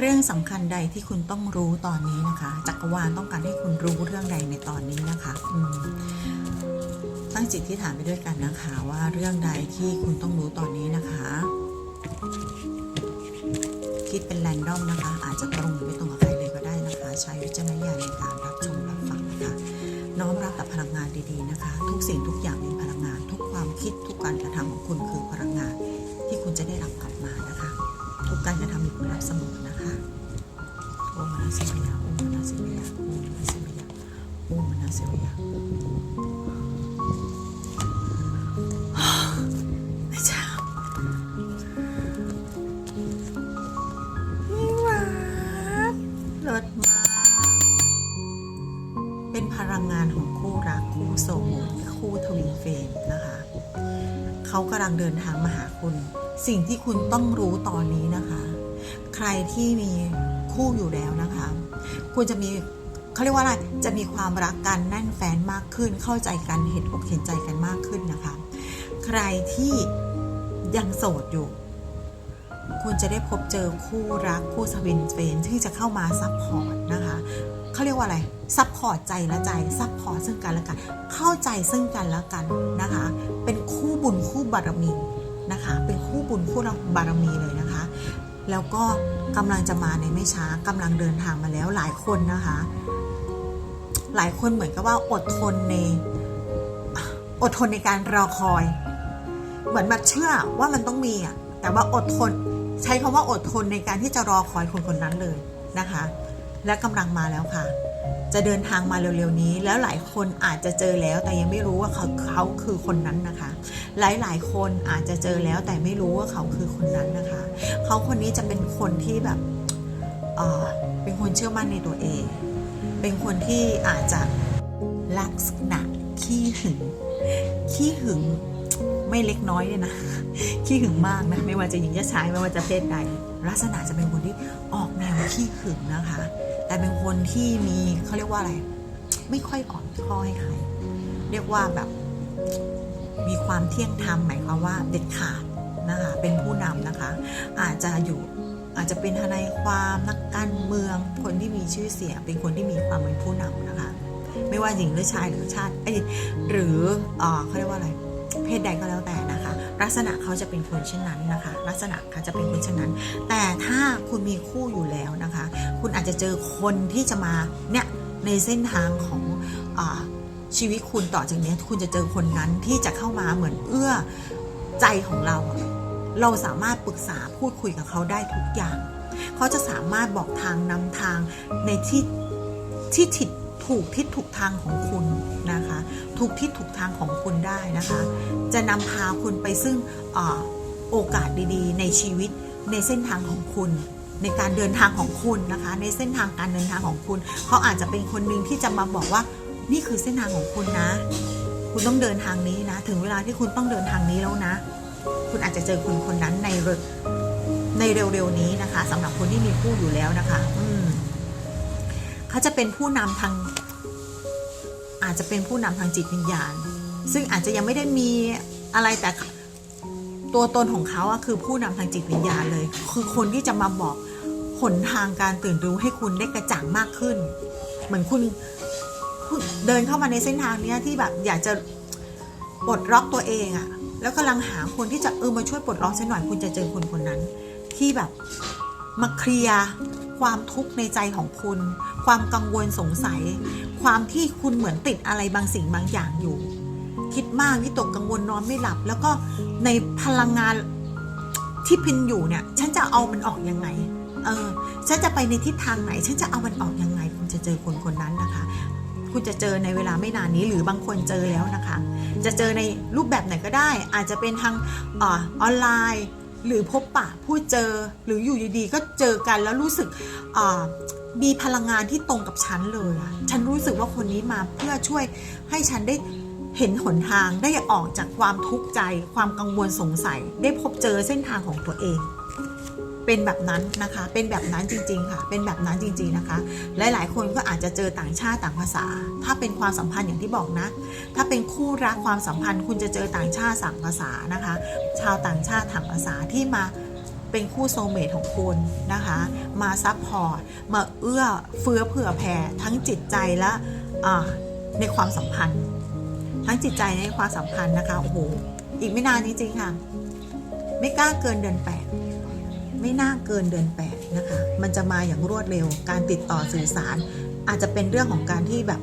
เรื่องสำคัญใดที่คุณต้องรู้ตอนนี้นะคะ จักรวาลต้องการให้คุณรู้เรื่องใดในตอนนี้นะคะอืตั้งจิตที่ฐานไปด้วยกันนะคะ ว่าเรื่องใดที่คุณต้องรู้ตอนนี้นะคะ คิดเป็นแรนดอมนะคะ อาจจะตรงหรือไม่ตรงกับใครเลยก็ได้นะคะ ใช้วิจารณญาณในการรับชมรับฟังนะคะน้อมรับแต่พลังงานดีๆนะคะ ทุกสิ่งทุกอย่างเป็นพลังงาน ทุกความคิดทุกการกระทำ เป็นพลังงานของคู่รักคู่โสดคู่ทวินเฟมนะคะเขากำลังเดินทางมาหาคุณ สิ่งที่คุณต้องรู้ตอนนี้นะคะ ใครที่มีคู่อยู่แล้วนะคะคุณจะมีเขาเรียกว่าอะไร จะมีความรักกันแน่นแฟนมากขึ้น เข้าใจกัน เห็นอกเห็นใจกันมากขึ้นนะคะ ใครที่ยังโสดอยู่ คุณจะได้พบเจอคู่รักคู่สวินเฟนที่จะเข้ามาซัพพอร์ตนะคะเขาเรียกว่าอะไรซัพพอร์ตใจและใจซัพพอร์ตซึ่งกันและกัน เข้าใจซึ่งกันและกันนะคะ เป็นคู่บุญคู่บารมีนะคะ เป็นคู่บุญคู่บารมีเลยนะคะ แล้วก็กำลังจะมาในไม่ช้ากำลังเดินทางมาแล้วหลายคนนะคะ หลายคนเหมือนกับว่าอดทนในอดทนในการรอคอย เหมือนแบบเชื่อว่ามันต้องมีอะแต่ว่าอดทน ใช้คำว่าอดทนในการที่จะรอคอยคนคนนั้นเลยนะคะ และกำลังมาแล้วค่ะ จะเดินทางมาเร็วๆนี้ แล้วหลายคนอาจจะเจอแล้ว แต่ยังไม่รู้ว่าเขาเขาคือคนนั้นนะคะ หลายๆคนอาจจะเจอแล้วแต่ไม่รู้ว่าเขาคือคนนั้นนะคะ เขาคนนี้จะเป็นคนที่แบบเเป็นคนเชื่อมั่นในตัวเอง เป็นคนที่อาจจะลักษณะขี้หึงขี้หึง ไม่เล็กน้อยเนี่ยนะขี้หึงมากนะไม่ว่าจะหญิงจะชายไม่ว่าจะเพศใดลักษณะจะเป็นคนที่ออกแนวขี้หึงนะคะ แต่เป็นคนที่มีเขาเรียกว่าอะไร ไม่ค่อยอ่อนข้อให้ใครเรียกว่าแบบมีความเที่ยงธรรมหมายความว่าเด็ดขาดนะคะเป็นผู้นำนะคะ อาจจะอยู่อาจจะเป็นทนายความนักการเมืองคนที่มีชื่อเสียงเป็นคนที่มีความเป็นผู้นำนะคะ ไม่ว่าหญิงหรือชายหรือชาติเอ้ยหรืออ่อเขาเรียกว่าอะไร เพศใดก็แล้วแต่นะคะ ลักษณะเขาจะเป็นคนเช่นนั้นนะคะ ลักษณะเขาจะเป็นคนเช่นนั้น แต่ถ้าคุณมีคู่อยู่แล้วนะคะ คุณอาจจะเจอคนที่จะมาเนี่ยในเส้นทางของอชีวิตคุณต่อจากนี้คุณจะเจอคนนั้นที่จะเข้ามาเหมือนเอื้อใจของเรา เราสามารถปรึกษาพูดคุยกับเขาได้ทุกอย่าง เขาจะสามารถบอกทางนำทางในที่ที่ทิศ ถูกทิศถูกทางของคุณนะคะ ถูกทิศถูกทางของคุณได้นะคะ จะนำพาคุณไปซึ่งอโอกาสดีๆ ในชีวิตในเส้นทางของคุณ ในการเดินทางของคุณนะคะ ในเส้นทางการเดินทางของคุณ เขาอาจจะเป็นคนหนึ่งที่จะมาบอกว่านี่คือเส้นทางของคุณนะ คุณต้องเดินทางนี้นะ ถึงเวลาที่คุณต้องเดินทางนี้แล้วนะ คุณอาจจะเจอคนคนนั้นในเร็วในเร็วๆนี้นะคะสำหรับคนที่มีคู่อยู่แล้วนะคะ อืม เขาจะเป็นผู้นำทาง อาจจะเป็นผู้นำทางจิตวิญญาณ ซึ่งอาจจะยังไม่ได้มีอะไรแต่ตัวตนของเขาอะคือผู้นำทางจิตวิญญาณเลย คือคนที่จะมาบอกหนทางการตื่นรู้ให้คุณได้กระจ่างมากขึ้น เหมือนคุณเดินเข้ามาในเส้นทางเนี้ยที่แบบอยากจะปลดล็อกตัวเองอะแล้วกำลังหาคนที่จะเออมาช่วยปลดล็อกฉันหน่อยคุณจะเจอคนคนนั้น ที่แบบมาเคลียร์ ความทุกข์ในใจของคุณ ความกังวลสงสัย ความที่คุณเหมือนติดอะไรบางสิ่งบางอย่างอยู่ คิดมากวิตกกังวลนอนไม่หลับ แล้วก็ในพลังงานที่พินอยู่เนี่ย ฉันจะเอามันออกยังไง เออ ฉันจะไปในทิศทางไหน ฉันจะเอามันออกยังไง คุณจะเจอคนคนนั้นนะคะ คุณจะเจอในเวลาไม่นานนี้ หรือบางคนเจอแล้วนะคะ จะเจอในรูปแบบไหนก็ได้ อาจจะเป็นทางออออนไลน์ หรือพบปะพูดเจอหรืออยู่ดีๆก็เจอกันแล้วรู้สึกมีพลังงานที่ตรงกับฉันเลยอะฉันรู้สึกว่าคนนี้มาเพื่อช่วยให้ฉันได้เห็นหนทางได้ออกจากความทุกข์ใจ ความกังวลสงสัย ได้พบเจอเส้นทางของตัวเอง เป็นแบบนั้นนะคะ เป็นแบบนั้นจริง ๆ ค่ะ เป็นแบบนั้นจริง ๆ นะคะ หลายๆ คนก็อาจจะเจอต่างชาติต่างภาษา ถ้าเป็นความสัมพันธ์อย่างที่บอกนะ ถ้าเป็นคู่รักความสัมพันธ์ คุณจะเจอต่างชาติต่างภาษานะคะ ชาวต่างชาติต่างภาษาที่มาเป็นคู่โซเมทของคุณนะคะ มาซับพอร์ต มาเอื้อเฟื้อเผื่อแผ่ทั้งจิตใจและในความสัมพันธ์ ทั้งจิตใจในความสัมพันธ์นะคะ โอ้โห อีกไม่นานจริงๆค่ะ ไม่กล้าเกินเดือนแปด ไม่น่าเกินเดือนแปดนะคะ มันจะมาอย่างรวดเร็ว การติดต่อสื่อสาร อาจจะเป็นเรื่องของการที่แบบ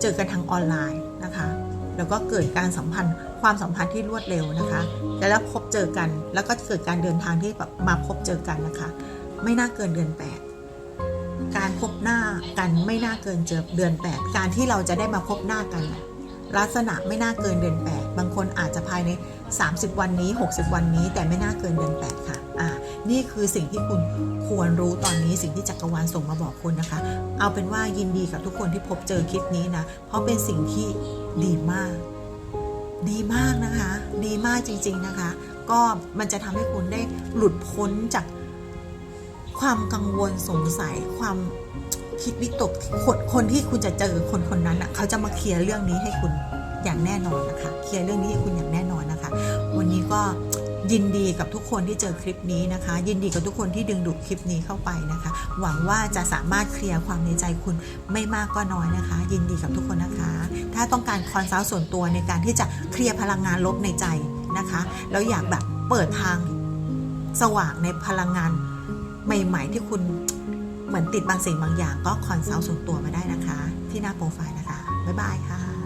เจอกันทางออนไลน์นะคะ แล้วก็เกิดการสัมพันธ์ความสัมพันธ์ที่รวดเร็วนะคะแล้วพบเจอกัน แล้วก็เกิดการเดินทางที่แบบมาพบเจอกันนะคะ ไม่น่าเกินเดือนแปดการพบหน้ากันไม่น่าเกินเจอเดือนแปดการที่เราจะได้มาพบหน้ากัน ลักษณะไม่น่าเกินเดือนแปดบางคนอาจจะภายใน 30 วันนี้ 60 วันนี้ แต่ไม่น่าเกินเดือนแปดค่ะอ่านี่คือสิ่งที่คุณควรรู้ตอนนี้สิ่งที่จักรวาลส่งมาบอกคุณนะคะ เอาเป็นว่ายินดีกับทุกคนที่พบเจอคลิปนี้นะ เพราะเป็นสิ่งที่ดีมาก ดีมากนะคะ ดีมากจริง ๆนะคะ ก็มันจะทำให้คุณได้หลุดพ้นจากความกังวลสงสัยความ คิดวิตกคนคนที่คุณจะเจอคนคนนั้นอะเขาจะมาเคลียร์เรื่องนี้ให้คุณอย่างแน่นอนนะคะ เคลียร์เรื่องนี้ให้คุณอย่างแน่นอนนะคะ วันนี้ก็ยินดีกับทุกคนที่เจอคลิปนี้นะคะ ยินดีกับทุกคนที่ดึงดูดคลิปนี้เข้าไปนะคะ หวังว่าจะสามารถเคลียร์ความในใจคุณไม่มากก็น้อยนะคะ ยินดีกับทุกคนนะคะ ถ้าต้องการคอนซัลท์ส่วนตัวในการที่จะเคลียร์พลังงานลบในใจนะคะแล้วอยากแบบเปิดทางสว่างในพลังงานใหม่ ๆ ที่คุณ เหมือนติดบางสิ่งบางอย่างก็คอนซัลท์ส่วนตัวมาได้นะคะ ที่หน้าโปรไฟล์นะคะ บ๊ายบายค่ะ